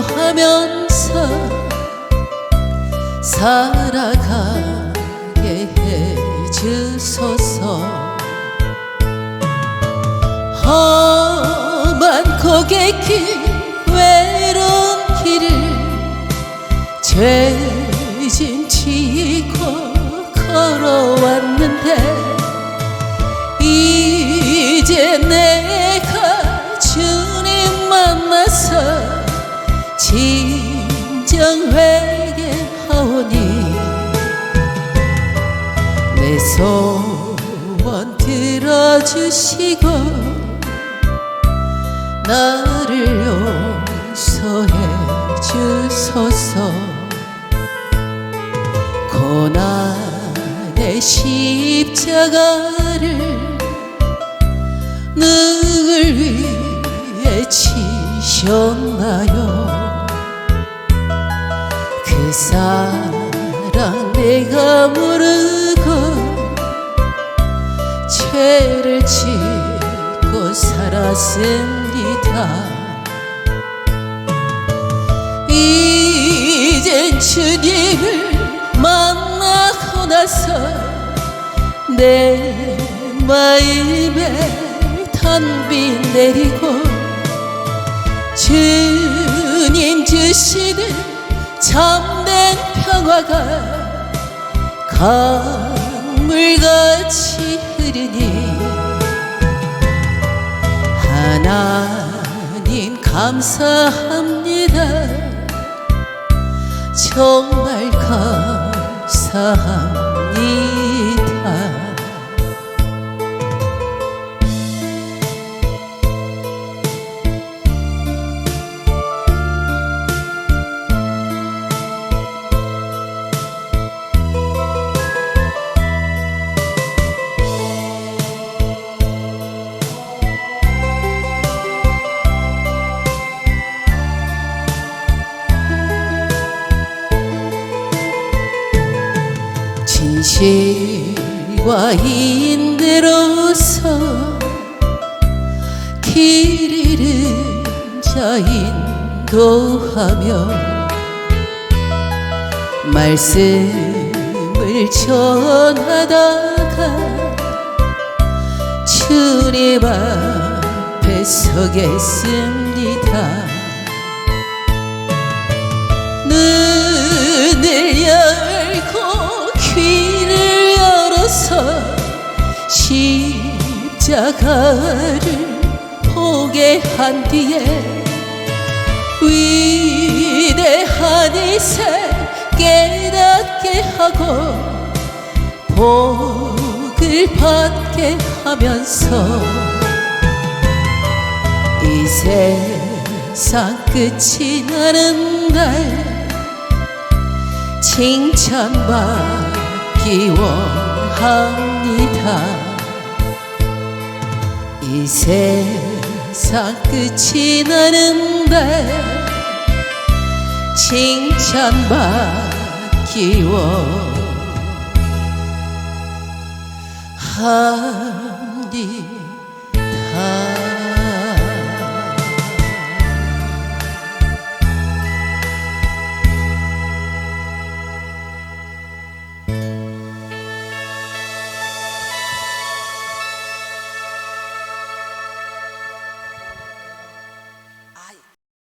하면서 살아가게 해주소서. 험한 고객길 외로운 길을 죄 진정 회개하오니 내 소원 들어주시고 나를 용서해 주소서. 고난의 십자가를 누굴 위해 치셨나요? 그 사랑 내가 모르고 죄를 짓고 살았습니다. 이젠 주님을 만나고 나서 내 마음에 단비 내리고 주님 주시는 참된 평화가 강물같이 흐르니 하나님 감사합니다. 정말 감사합니다 실과 인대로서 길 잃은 자 인도하며 말씀을 전하다가 주님 앞에 서겠습니다. 눈을 열 십자가를 보게 한 뒤에 위대한 이세 깨닫게 하고 복을 받게 하면서 이 세상 끝이 나는 날 칭찬받기 원합니다 이 세상 끝이 나는 날 칭찬받기 원합니다